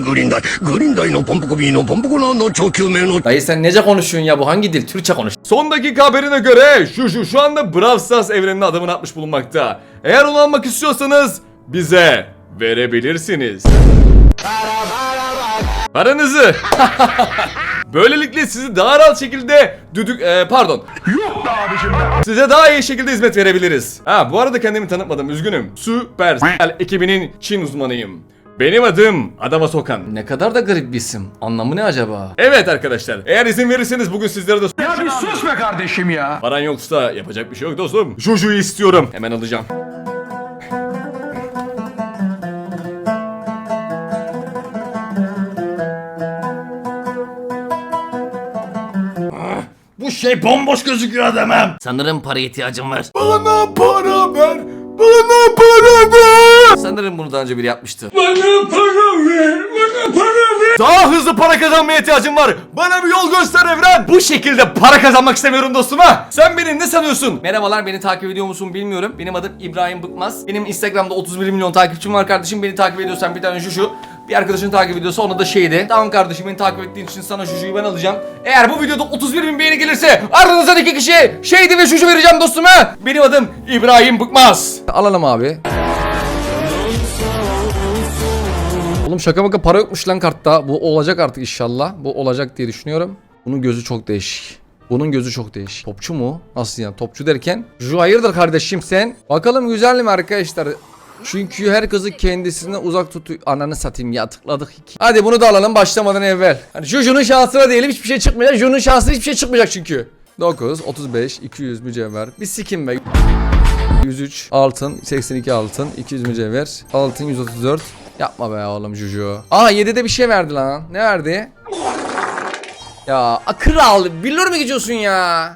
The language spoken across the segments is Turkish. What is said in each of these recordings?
グリーンダイ、グリーンダイのポンポコ B のポンポコランの超救命の Dayı sen nece konuşuyorsun ya bu hangi dil? Türkçe konuş. Son dakika haberine göre şu şu şu anda Brawl Stars evrenine adımını atmış bulunmakta. Eğer onu almak istiyorsanız bize verebilirsiniz. Paranızı. Böylelikle sizi daha rahat şekilde düdük e, pardon. Yok da abicim. Size daha iyi şekilde hizmet verebiliriz. Ha bu arada kendimi tanıtmadım üzgünüm. Süpersel ekibinin Çin uzmanıyım. Benim adım Adama Sokan. Ne kadar da garip bir isim. Anlamı ne acaba? Evet arkadaşlar. Eğer izin verirseniz bugün sizlere de Ya bir sus be kardeşim ya. Paran yoksa yapacak bir şey yok dostum. Juju'yu istiyorum. Hemen alacağım. Bu şey bomboş gözüküyor adamım. Sanırım para ihtiyacım var. Bana para ver. Bana para ver. Sanırım bunu daha önce biri yapmıştı. Bana para ver. Bana para ver. Daha hızlı para kazanmaya ihtiyacım var. Bana bir yol göster Evren. Bu şekilde para kazanmak istemiyorum dostum ha. Sen beni ne sanıyorsun? Merhabalar beni takip ediyor musun bilmiyorum. Benim adım İbrahim Bıkmaz. Benim Instagram'da 31 milyon takipçim var kardeşim. Beni takip ediyorsan bir tane şu şu. Bir arkadaşını takip ediyorsa ona da şeydi. Tamam kardeşim beni takip ettiğin için sana şuşuyu ben alacağım. Eğer bu videoda 31 bin beğeni gelirse aranızdan iki kişi şeydi ve şuşu vereceğim dostuma. Benim adım İbrahim Bıkmaz. Alalım abi. Oğlum şaka maka para yokmuş lan kartta. Bu olacak artık inşallah. Bu olacak diye düşünüyorum. Bunun gözü çok değişik. Bunun gözü çok değişik. Topçu mu? Nasıl yani? Topçu derken? Şu hayırdır kardeşim sen? Bakalım güzel mi arkadaşlar? Çünkü her kızı kendisine uzak tutuyor. Ananı satayım ya tıkladık iki. Hadi bunu da alalım başlamadan evvel. Hani şu şunun şansına diyelim hiçbir şey çıkmayacak. Şunun şansına hiçbir şey çıkmayacak çünkü. 9, 35, 200 mücevher. Bir sikim be. 103 altın, 82 altın, 200 mücevher, altın 134. Yapma be oğlum Juju. Aa 7'de bir şey verdi lan. Ne verdi? Ya kral billur mu geçiyorsun ya?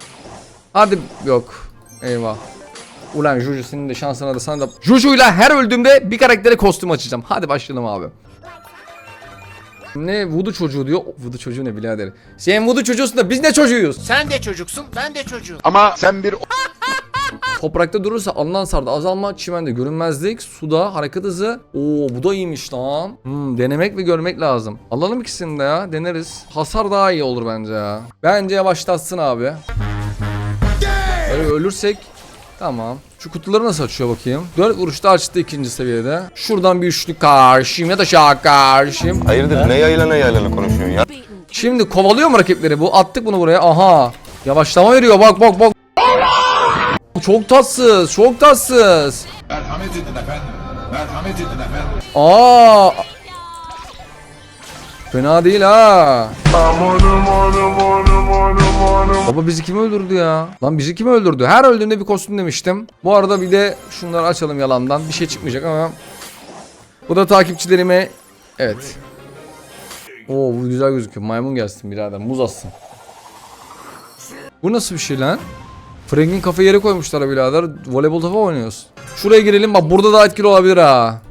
Hadi yok. Eyvah. Ulan Juju senin de şansına da sana da Juju'yla her öldüğümde bir karaktere kostüm açacağım. Hadi başlayalım abi. Ne Voodoo çocuğu diyor. Voodoo çocuğu ne birader? Sen Voodoo çocuğusun da biz ne çocuğuyuz? Sen de çocuksun, ben de çocuğum. Ama sen bir Toprakta durursa alınan sarda azalma, çimende görünmezlik, suda hareket hızı. Oo bu da iyiymiş lan. Hmm, denemek ve görmek lazım. Alalım ikisini de ya deneriz. Hasar daha iyi olur bence ya. Bence yavaşlatsın abi. Böyle ölürsek Tamam. Şu kutuları nasıl açıyor bakayım? 4 vuruşta açtı ikinci seviyede. Şuradan bir üçlük karşıyım ya da şah karşıyım. Hayırdır ne yayla ne yaylana konuşuyorsun ya? Şimdi kovalıyor mu rakipleri bu? Attık bunu buraya. Aha. Yavaşlama veriyor. Bak bak bak. Çok tatsız. Çok tatsız. Merhamet edin efendim. Merhamet edin efendim. Aa. Fena değil ha. Baba bizi kim öldürdü ya? Lan bizi kim öldürdü? Her öldüğünde bir kostüm demiştim. Bu arada bir de şunları açalım yalandan. Bir şey çıkmayacak ama. Bu da takipçilerime. Evet. Oo bu güzel gözüküyor. Maymun gelsin birader. Muz atsın. Bu nasıl bir şey lan? Frank'in kafa yere koymuşlar birader. Voleybol topu oynuyoruz. Şuraya girelim bak burada daha etkili olabilir ha.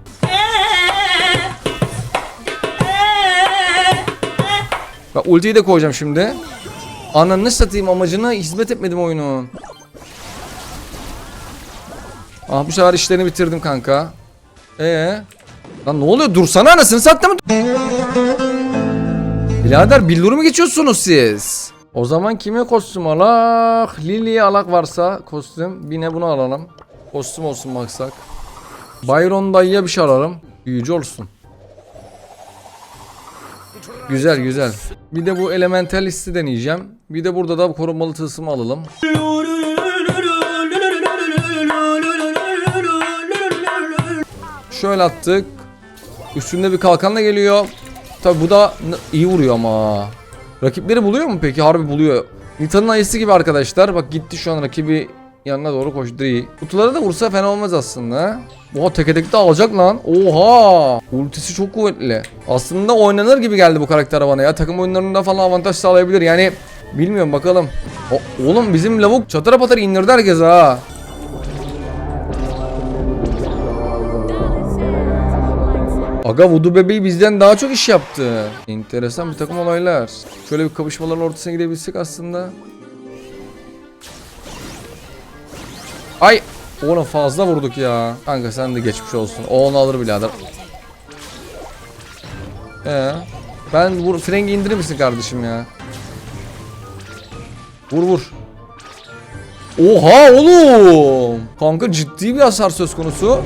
Bak ultiyi de koyacağım şimdi. Ananı satayım amacına hizmet etmedim oyunun. Ah bu sefer işlerini bitirdim kanka. Ee, Lan ne oluyor? Dursana anasını sattı mı? Birader billuru mu geçiyorsunuz siz? O zaman kime kostüm alak? Lily'ye alak varsa kostüm. Yine bunu alalım. Kostüm olsun maksak. Byron dayıya bir şey alalım. Büyücü olsun. Güzel güzel. Bir de bu elemental listi deneyeceğim. Bir de burada da korumalı tılsımı alalım. Şöyle attık. Üstünde bir kalkanla geliyor. Tabi bu da iyi vuruyor ama. Rakipleri buluyor mu peki? Harbi buluyor. Nita'nın ayısı gibi arkadaşlar. Bak gitti şu an rakibi yanına doğru koştu. Kutulara da vursa fena olmaz aslında. Oha teke tek de alacak lan. Oha. Ultisi çok kuvvetli. Aslında oynanır gibi geldi bu karakter bana ya. Takım oyunlarında falan avantaj sağlayabilir. Yani bilmiyorum bakalım. O- oğlum bizim lavuk çatara patara indirdi herkes ha. Aga Voodoo bebeği bizden daha çok iş yaptı. Enteresan bir takım olaylar. Şöyle bir kapışmaların ortasına gidebilsek aslında. Ay! Oğlum fazla vurduk ya. Kanka sen de geçmiş olsun. O onu alır birader. Ee, ben vur frengi indirir misin kardeşim ya? Vur vur. Oha oğlum. Kanka ciddi bir hasar söz konusu.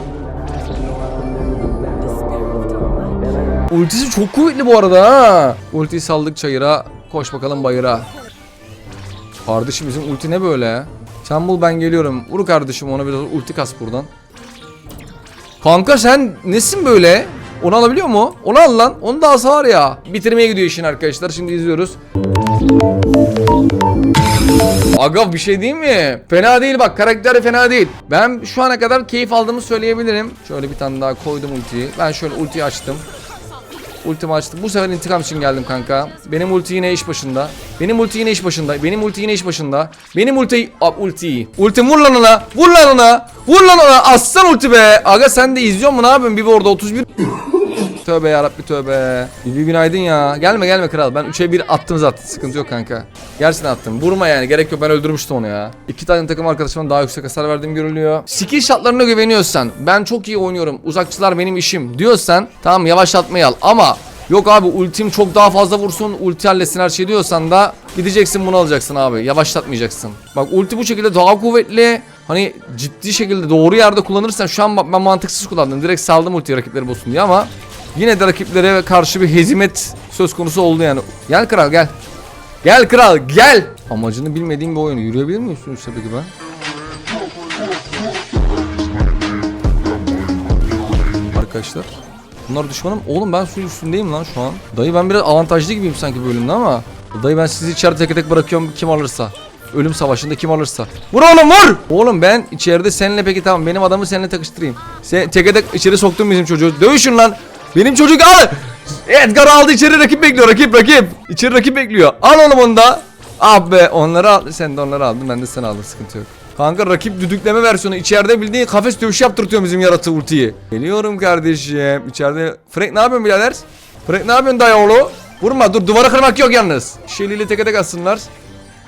Ultisi çok kuvvetli bu arada ha. Ultiyi saldık çayıra. Koş bakalım bayıra. Kardeşim bizim ulti ne böyle? Sen bul ben geliyorum. Vur kardeşim ona biraz ulti kas buradan. Kanka sen nesin böyle? Onu alabiliyor mu? Onu al lan. Onu da alsa var ya. Bitirmeye gidiyor işin arkadaşlar. Şimdi izliyoruz. Aga bir şey değil mi? Fena değil bak karakteri fena değil. Ben şu ana kadar keyif aldığımı söyleyebilirim. Şöyle bir tane daha koydum ultiyi. Ben şöyle ultiyi açtım. Ultimi açtım. Bu sefer intikam için geldim kanka. Benim ulti yine iş başında. Benim ulti yine iş başında. Benim ulti yine iş başında. Benim ulti... Ab ulti. Ultim vur lan ona. Vur lan ona. Vur lan ona. Aslan ulti be. Aga sen de izliyor mu ne yapıyorsun? Bir orada 31. tövbe yarabbi tövbe. Bir günaydın ya. Gelme gelme kral. Ben 3'e 1 attım zaten. Sıkıntı yok kanka. Gerçekten attım. Vurma yani. Gerek yok. Ben öldürmüştüm onu ya. İki tane takım arkadaşımdan daha yüksek hasar verdiğim görülüyor. Skill shotlarına güveniyorsan. Ben çok iyi oynuyorum. Uzakçılar benim işim diyorsan. Tamam yavaşlatmayı al. Ama Yok abi ultim çok daha fazla vursun ulti halletsin her şey diyorsan da gideceksin bunu alacaksın abi yavaşlatmayacaksın. Bak ulti bu şekilde daha kuvvetli hani ciddi şekilde doğru yerde kullanırsan şu an ben mantıksız kullandım direkt saldım ultiyi rakipleri bozsun diye ama yine de rakiplere karşı bir hezimet söz konusu oldu yani. Gel kral gel. Gel kral gel. Amacını bilmediğim bir oyun yürüyebilir miyim üstüne peki ben? Arkadaşlar Bunlar düşmanım. Oğlum ben suyun üstündeyim lan şu an. Dayı ben biraz avantajlı gibiyim sanki bölümde ama. Dayı ben sizi içeride tek tek bırakıyorum kim alırsa. Ölüm savaşında kim alırsa. Vur oğlum vur! Oğlum ben içeride seninle peki tamam benim adamı seninle takıştırayım. Sen teke tek içeri soktun bizim çocuğu. Dövüşün lan. Benim çocuk al. Edgar aldı içeri rakip bekliyor rakip rakip. İçeri rakip bekliyor. Al oğlum onu da. Ah be onları al. Sen de onları aldın ben de sen aldın sıkıntı yok. Kanka rakip düdükleme versiyonu içeride bildiğin kafes dövüşü yaptırtıyor bizim yaratığı ultiyi. Geliyorum kardeşim. İçeride Frank ne yapıyorsun birader? Frank ne yapıyorsun dayı oğlu? Vurma dur duvara kırmak yok yalnız. Şeliyle teke tek atsınlar.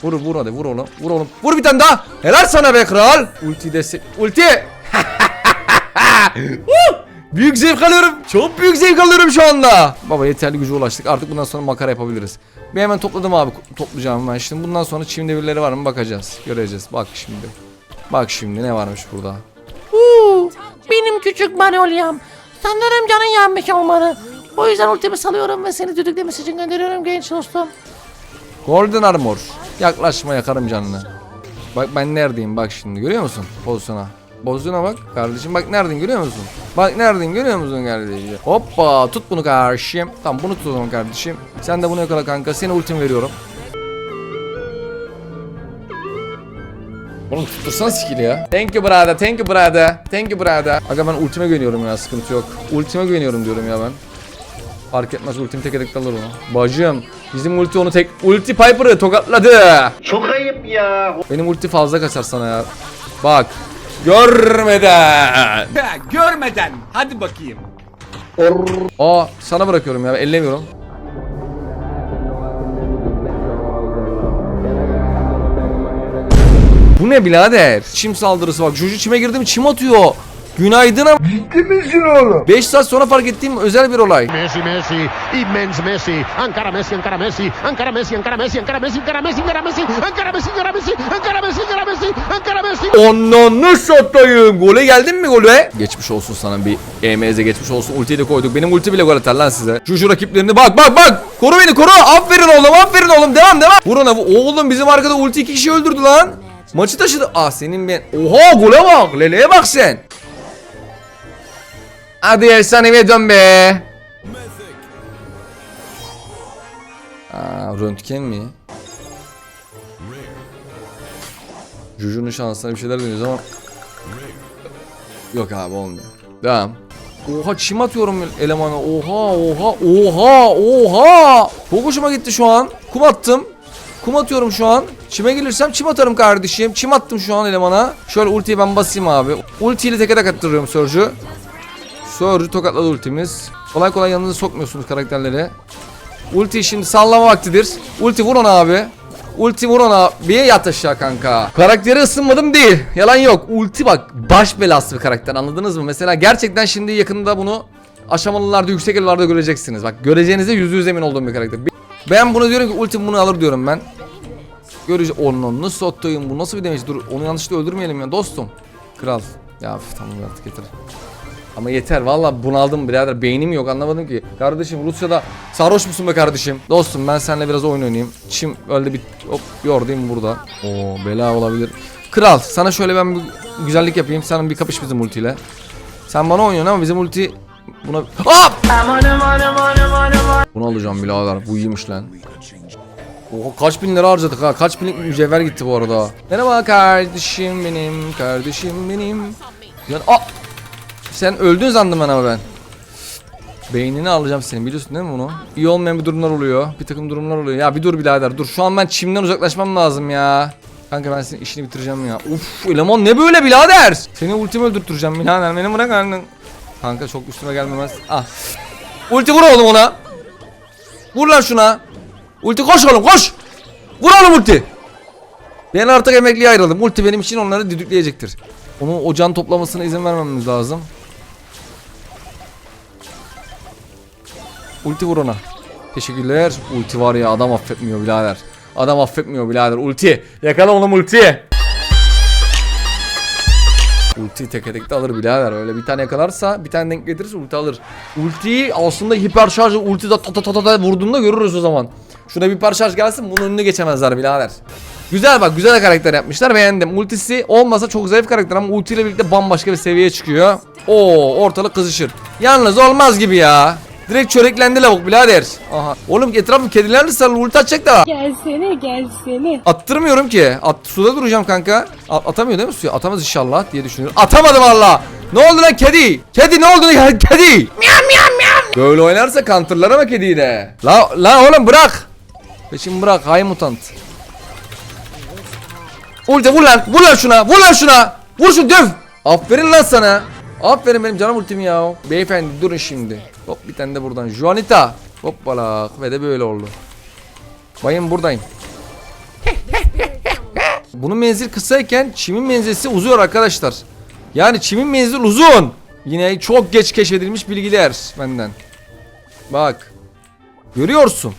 Vur vur hadi vur oğlum. Vur oğlum. Vur bir tane daha. Helal sana be kral. Ulti destek. Ulti. Büyük zevk alıyorum. Çok büyük zevk alıyorum şu anda. Baba yeterli güce ulaştık. Artık bundan sonra makara yapabiliriz. Bir hemen topladım abi toplayacağım ben. Şimdi bundan sonra çimde birileri var mı bakacağız. Göreceğiz. Bak şimdi. Bak şimdi ne varmış burada. Uuu, benim küçük Manolyam. Sanırım canın yanmış olmalı. O yüzden ultimi salıyorum ve seni düdüklemesi için gönderiyorum genç dostum. Golden Armor. Yaklaşma yakarım canını. Bak ben neredeyim bak şimdi görüyor musun pozisyona? Pozisyona bak kardeşim bak neredeyim görüyor musun? Bak neredeyim görüyor musun kardeşim? Hoppa tut bunu kardeşim. Tamam bunu tut o zaman kardeşim. Sen de bunu yakala kanka. Seni ultim veriyorum. Oğlum tuttursana skill'i ya. Thank you brother, thank you brother, thank you brother. Aga ben ultime güveniyorum ya sıkıntı yok. Ultime güveniyorum diyorum ya ben. Fark etmez ultim tek tek alır onu. Bacım bizim ulti onu tek... Ulti Piper'ı tokatladı. Çok ayıp ya. Benim ulti fazla kaçar sana ya. Bak. Görmeden. Görmeden hadi bakayım. Aa sana bırakıyorum ya ellemiyorum. Bu ne birader? Çim saldırısı bak. Juju çime girdim çim atıyor. Günaydın ama. Ciddi misin oğlum? 5 saat sonra fark ettiğim özel bir olay. Messi, Messi, immens Messi, encara Messi, encara Messi, encara Messi, encara Messi, encara Messi, encara Messi, encara Messi, encara Messi, encara Messi, encara Messi, encara Messi, encara Messi. Onunu satayım. Gole geldin mi gole? Geçmiş olsun sana bir EMZ'e geçmiş olsun. Ultiyi de koyduk. Benim ulti bile gol atar lan size. Juju rakiplerini bak bak bak. Koru beni koru. Aferin oğlum aferin oğlum. Devam devam. Vur ona. Oğlum bizim arkada ulti iki kişi öldürdü lan. Maçı taşıdı. Ah senin ben. Oha gole bak. Lele'ye bak sen. Hadi efsaneye dön be. Aa, röntgen mi? Juju'nun şansına bir şeyler deniyoruz ama Yok abi olmuyor. Devam. Oha çim atıyorum elemana. Oha oha oha oha. Çok hoşuma gitti şu an. Kum attım. Kum atıyorum şu an. Çime gelirsem çim atarım kardeşim. Çim attım şu an elemana. Şöyle ultiyi ben basayım abi. Ultiyle teke tek attırıyorum Surge'ü. Surge'ü tokatladı ultimiz. Kolay kolay yanınıza sokmuyorsunuz karakterleri. Ulti şimdi sallama vaktidir. Ulti vur ona abi. Ulti vur ona. Bir yat aşağı kanka. Karakteri ısınmadım değil. Yalan yok. Ulti bak baş belası bir karakter anladınız mı? Mesela gerçekten şimdi yakında bunu aşamalılarda yüksek yıllarda göreceksiniz. Bak göreceğinize yüzde yüz emin olduğum bir karakter. Ben bunu diyorum ki ultim bunu alır diyorum ben. Görece onu nasıl atayım bu nasıl bir demeç dur onu yanlışlıkla öldürmeyelim ya dostum. Kral. Ya tamam artık yeter. Ama yeter valla bunaldım birader beynim yok anlamadım ki. Kardeşim Rusya'da sarhoş musun be kardeşim? Dostum ben seninle biraz oyun oynayayım. Çim öyle bir hop yordayım burada. Oo bela olabilir. Kral sana şöyle ben bir güzellik yapayım. Sen bir kapış bizim ultiyle. Sen bana oynuyorsun ama bizim ulti buna... Hop! Bunu alacağım birader bu iyiymiş lan. Oha kaç bin lira harcadık ha. Kaç binlik mücevher gitti bu arada. Merhaba kardeşim benim, kardeşim benim. Yani, aa! Sen öldün sandım ben ama ben. Beynini alacağım senin biliyorsun değil mi bunu? İyi olmayan bir durumlar oluyor. Bir takım durumlar oluyor. Ya bir dur birader dur. Şu an ben çimden uzaklaşmam lazım ya. Kanka ben senin işini bitireceğim ya. Uf eleman ne böyle birader? Seni ultimi öldürteceğim birader. Beni bırak anladın. Kanka çok üstüme gelmemez. Ah. Ulti vur oğlum ona. Vur lan şuna. Ulti koş oğlum koş. Vur oğlum ulti. Ben artık emekliye ayrıldım. Ulti benim için onları düdükleyecektir. Onun o can toplamasına izin vermemiz lazım. Ulti vur ona. Teşekkürler. Ulti var ya adam affetmiyor birader. Adam affetmiyor birader. Ulti. Yakala oğlum ulti. Ulti tek tekte alır birader. Öyle bir tane yakalarsa bir tane denk getirirse ulti alır. Ultiyi aslında hiper şarj ulti da ta ta ta ta ta vurduğunda görürüz o zaman. Şuna bir hiper şarj gelsin bunun önüne geçemezler birader. Güzel bak güzel karakter yapmışlar beğendim. Ultisi olmasa çok zayıf karakter ama ultiyle birlikte bambaşka bir seviyeye çıkıyor. Oo ortalık kızışır. Yalnız olmaz gibi ya. Direkt çöreklendi lavuk birader. Aha. Oğlum etrafım kedilerle sarılı ulti atacak da. Gelsene gelsene. Attırmıyorum ki. At, suda duracağım kanka. A- atamıyor değil mi suya? Atamaz inşallah diye düşünüyorum. Atamadım valla. Ne oldu lan kedi? Kedi ne oldu lan kedi? Miyav miyav miyav. Böyle oynarsa counterlar ama kediyi de. La, la oğlum bırak. Peşimi bırak hay mutant. Ulti vur lan. Vur lan şuna. Vur lan şuna. Vur şu döv. Aferin lan sana. Aferin benim canım ultim ya. Beyefendi durun şimdi. Hop bir tane de buradan. Juanita. Hoppala. Ve de böyle oldu. Bayım buradayım. Bunun menzil kısayken çimin menzilsi uzuyor arkadaşlar. Yani çimin menzil uzun. Yine çok geç keşfedilmiş bilgiler benden. Bak. Görüyorsun.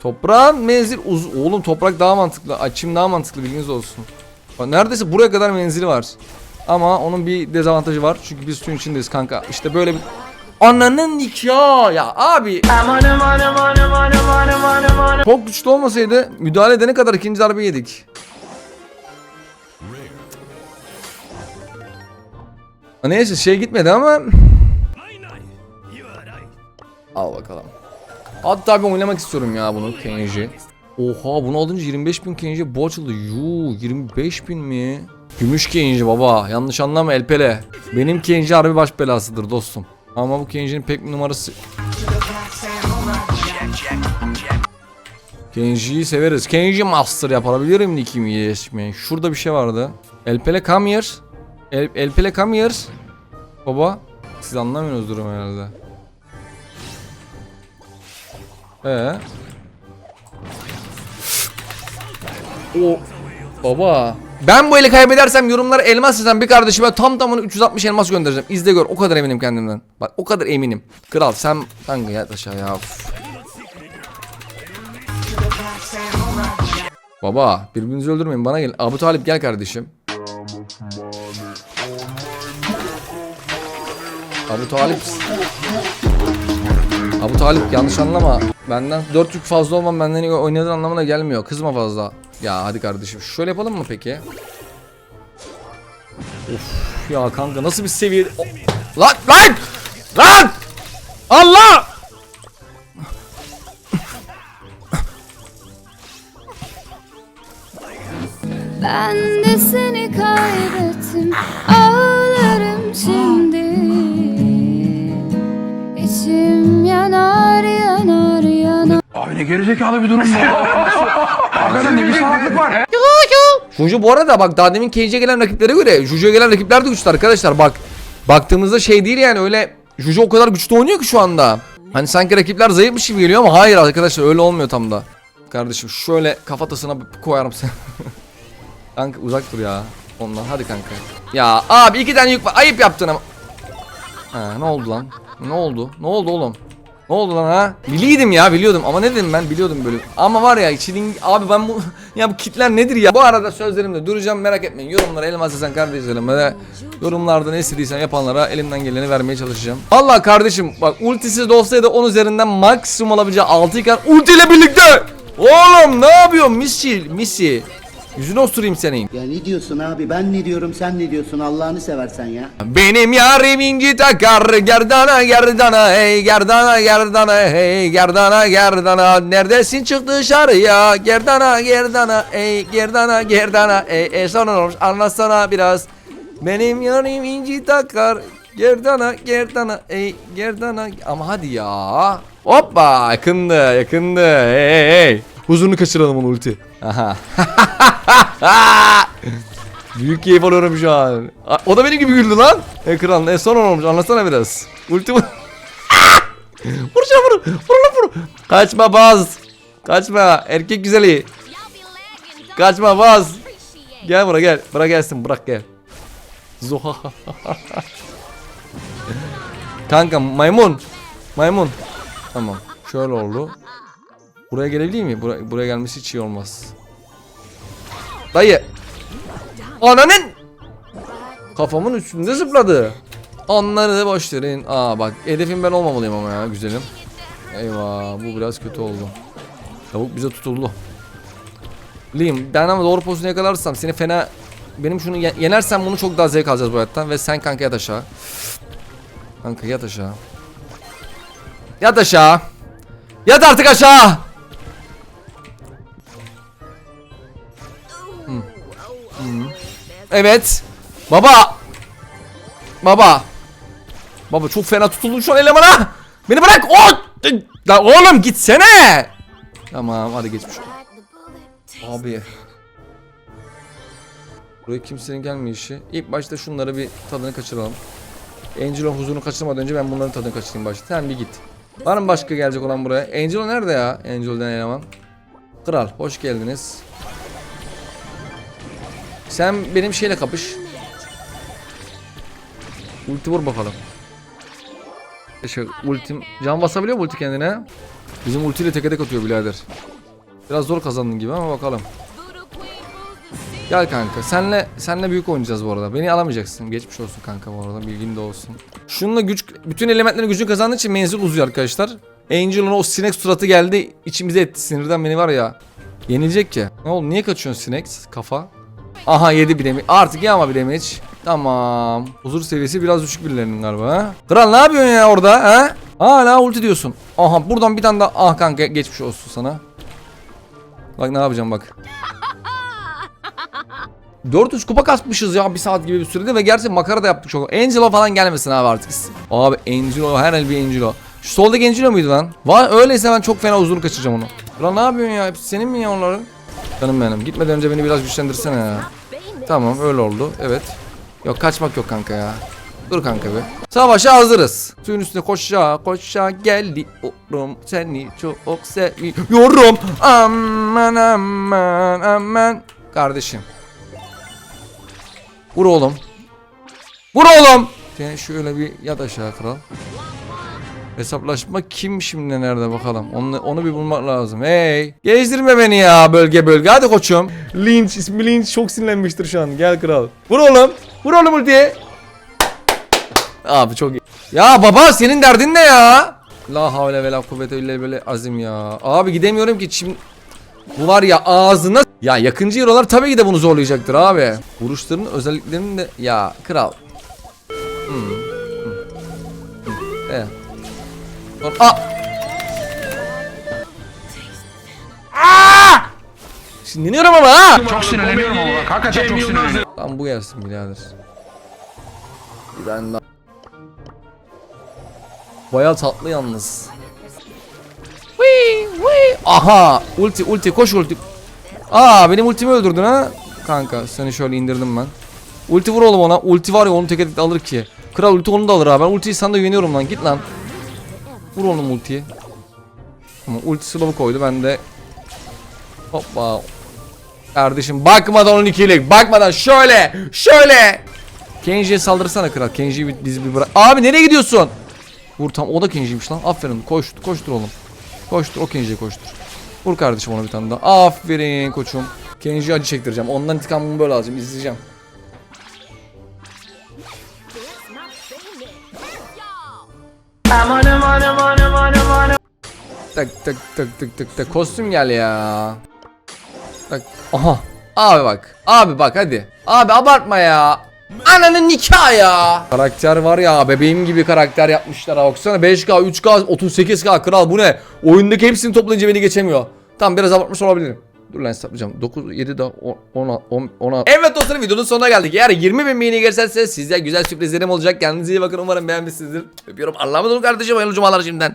Toprağın menzil uz oğlum toprak daha mantıklı. Ay, çim daha mantıklı bilginiz olsun. Neredeyse buraya kadar menzili var. Ama onun bir dezavantajı var. Çünkü biz suyun içindeyiz kanka. İşte böyle bir Ananın nikahı ya abi. Çok güçlü olmasaydı müdahale edene kadar ikinci darbe yedik. Neyse şey gitmedi ama Al bakalım. Hatta ben oynamak istiyorum ya bunu Kenji. Oha bunu alınca 25 bin Kenji bu açıldı. Yuu 25 bin mi? Gümüş Kenji baba yanlış anlama Elpele. Benim Kenji harbi baş belasıdır dostum. Ama bu Kenji'nin pek bir numarası... Kenji'yi severiz. Kenji Master yapabilirim nickimi yeşme. Şurada bir şey vardı. Elpele come here. El, Elpele come here. Baba. Siz anlamıyorsunuz durum herhalde. Ee. O baba. Ben bu eli kaybedersem yorumlara elmas yazan bir kardeşime tam tamına 360 elmas göndereceğim. İzle gör. O kadar eminim kendimden. Bak o kadar eminim. Kral sen kanka yat aşağı ya. Uf. Baba birbirinizi öldürmeyin bana gelin. Abu Talip gel kardeşim. Abu Talip. Abu Talip yanlış anlama. Benden 4 yük fazla olmam benden oynadığın anlamına gelmiyor. Kızma fazla. Ya hadi kardeşim şöyle yapalım mı peki? Of ya kanka nasıl bir seviye... O- Lan lan! Lan! Allah! Ben de seni kaybettim. Ağlarım şimdi. İçim yanar. Abi ne gerizekalı bir durum bu. Hakikaten ne bir salaklık var. Juju bu arada bak daha demin Cage'e gelen rakiplere göre Juju'ya gelen rakipler de güçlü arkadaşlar bak. Baktığımızda şey değil yani öyle Juju o kadar güçlü oynuyor ki şu anda. Hani sanki rakipler zayıfmış gibi geliyor ama hayır arkadaşlar öyle olmuyor tam da. Kardeşim şöyle kafatasına koyarım sen. kanka uzak dur ya. Ondan hadi kanka. Ya abi iki tane yük var ayıp yaptın ama. Ha ne oldu lan? Ne oldu? Ne oldu oğlum? Ne oldu lan ha? Biliydim ya biliyordum ama ne dedim ben biliyordum böyle. Ama var ya içinin abi ben bu ya bu kitler nedir ya? Bu arada sözlerimde duracağım merak etmeyin. Yorumlara elmas sen kardeşlerim ve yorumlarda ne istediysen yapanlara elimden geleni vermeye çalışacağım. Allah kardeşim bak ultisiz de olsaydı 10 üzerinden maksimum alabileceği 6 iken ultiyle birlikte. Oğlum ne yapıyorsun Missy? Missy. Yüzünü osturayım senin. Ya ne diyorsun abi? Ben ne diyorum, sen ne diyorsun? Allah'ını seversen ya. Benim yarim inci takar gerdana gerdana hey gerdana gerdana hey gerdana gerdana. Neredesin? Çık dışarıya. Gerdana gerdana hey gerdana gerdana. Hey e ne olmuş. Anlatsana biraz. Benim yarim inci takar gerdana gerdana hey gerdana. Ama hadi ya. Hoppa yakındı yakındı. Hey hey hey. Huzurunu kaçıralım onu ulti Büyük keyif alıyorum şu an. O da benim gibi güldü lan. E kral ne son olmuş anlatsana biraz. Ulti vur. vur şuna vur. Vur lan vur. Kaçma baz. Kaçma erkek güzeli. Kaçma baz. Gel buraya gel. Bırak gelsin bırak gel. Zoha. Kanka maymun. Maymun. Tamam. Şöyle oldu. Buraya gelebilir mi? Buraya, buraya gelmesi hiç iyi olmaz. Dayı. Ananın! Kafamın üstünde zıpladı. Onları boş verin. Aa bak hedefim ben olmamalıyım ama ya güzelim. Eyvah bu biraz kötü oldu. Tavuk bize tutuldu. Liam ben ama doğru pozisyonu yakalarsam seni fena Benim şunu ye- yenersem bunu çok daha zevk alacağız bu hayattan. Ve sen kanka yat aşağı. Kanka yat aşağı. Yat aşağı. Yat artık aşağı Evet. Baba. Baba. Baba çok fena tutuldum şu an elemana. Beni bırak. O. La oğlum gitsene. Tamam hadi geçmiş. Abi. Buraya kimsenin gelmeyişi. İlk başta şunları bir tadını kaçıralım. Angel'ın huzurunu kaçırmadan önce ben bunların tadını kaçırayım başta. Sen bir git. Var mı başka gelecek olan buraya? Angel nerede ya? Angel denen eleman. Kral hoş geldiniz. Sen benim şeyle kapış. Ulti vur bakalım. Şey, ultim can basabiliyor mu ulti kendine? Bizim ultiyle teke tek atıyor birader. Biraz zor kazandın gibi ama bakalım. Gel kanka. Senle senle büyük oynayacağız bu arada. Beni alamayacaksın. Geçmiş olsun kanka bu arada. Bilgin de olsun. Şununla güç bütün elementlerin gücünü kazandığı için menzil uzuyor arkadaşlar. Angel'ın o sinek suratı geldi. içimize etti. Sinirden beni var ya. Yenilecek ki. Ne oldu? Niye kaçıyorsun sinek? Kafa. Aha yedi bir damage. Artık yağma bir damage. Tamam. Huzur seviyesi biraz düşük birilerinin galiba. Kral ne yapıyorsun ya orada ha? Hala ulti diyorsun. Aha buradan bir tane daha. Ah kanka geçmiş olsun sana. Bak ne yapacağım bak. 400 kupa kasmışız ya bir saat gibi bir sürede ve gerçekten makara da yaptık çok. Angelo falan gelmesin abi artık. Abi Angelo her bir Angelo. Şu soldaki Angelo muydu lan? Var öyleyse ben çok fena uzun kaçıracağım onu. Ulan ne yapıyorsun ya? Hepsi senin mi ya onların? Canım benim. Gitmeden önce beni biraz güçlendirsene ya. Tamam öyle oldu. Evet. Yok kaçmak yok kanka ya. Dur kanka be. Savaşa hazırız. Suyun üstüne koşa koşa geliyorum. Seni çok seviyorum. Aman aman aman. Kardeşim. Vur oğlum. Vur oğlum. Sen şöyle bir yat aşağı kral. Hesaplaşma kim şimdi nerede bakalım. Onu, onu bir bulmak lazım. Hey. Gezdirme beni ya bölge bölge. Hadi koçum. Lynch ismi Lynch çok sinirlenmiştir şu an. Gel kral. Vur oğlum. Vur oğlum ultiye. Abi çok iyi. Ya baba senin derdin ne ya? La havle ve la kuvvete illa böyle azim ya. Abi gidemiyorum ki şimdi. Bu var ya ağzına ya yakıncı hero'lar tabii ki de bunu zorlayacaktır abi. Vuruşların özelliklerini de ya kral. Hmm. Hmm. Hmm. Evet. Aa! Aa! Sinirleniyorum ama ha. Çok sinirleniyorum ama bak. Hakikaten çok sinirleniyorum. Tam bu gelsin birader. Daha. Bayağı tatlı yalnız. Wee, wee. Aha ulti ulti koş ulti. Aa benim ultimi öldürdün ha. Kanka seni şöyle indirdim ben. Ulti vur oğlum ona. Ulti var ya onu tek tek alır ki. Kral ulti onu da alır ha. Ben ultiyi sana da güveniyorum lan. Git lan. Vur oğlum ultiyi. Ama ulti slow'u koydu ben de. Hoppa. Kardeşim bakmadan 12'lik bakmadan şöyle şöyle Kenji'ye saldırsana kral. Kenji'yi biz bir bırak. Abi nereye gidiyorsun? Vur tam o da Kenji'ymiş lan. Aferin. Koştur, koştur oğlum. Koştur o Kenji'ye koştur. Vur kardeşim ona bir tane daha. Aferin koçum. Kenji'ye acı çektireceğim. Ondan intikamımı böyle alacağım. izleyeceğim. Tak tak tak tak tak tak kostüm gel ya. Tak. Aha. Abi bak. Abi bak hadi. Abi abartma ya. Ananın nikah ya. Karakter var ya bebeğim gibi karakter yapmışlar ha. Baksana 5K, 3K, 38K kral bu ne? Oyundaki hepsini toplayınca beni geçemiyor. Tamam biraz abartmış olabilirim. Dur lan hesaplayacağım. 9, 7 daha 10, 10, 10, Evet dostlarım videonun sonuna geldik. Eğer 20 bin beğeni gelirse size güzel sürprizlerim olacak. Kendinize iyi bakın umarım beğenmişsinizdir. Öpüyorum. Allah'a emanet olun kardeşim. Hayırlı cumalar şimdiden.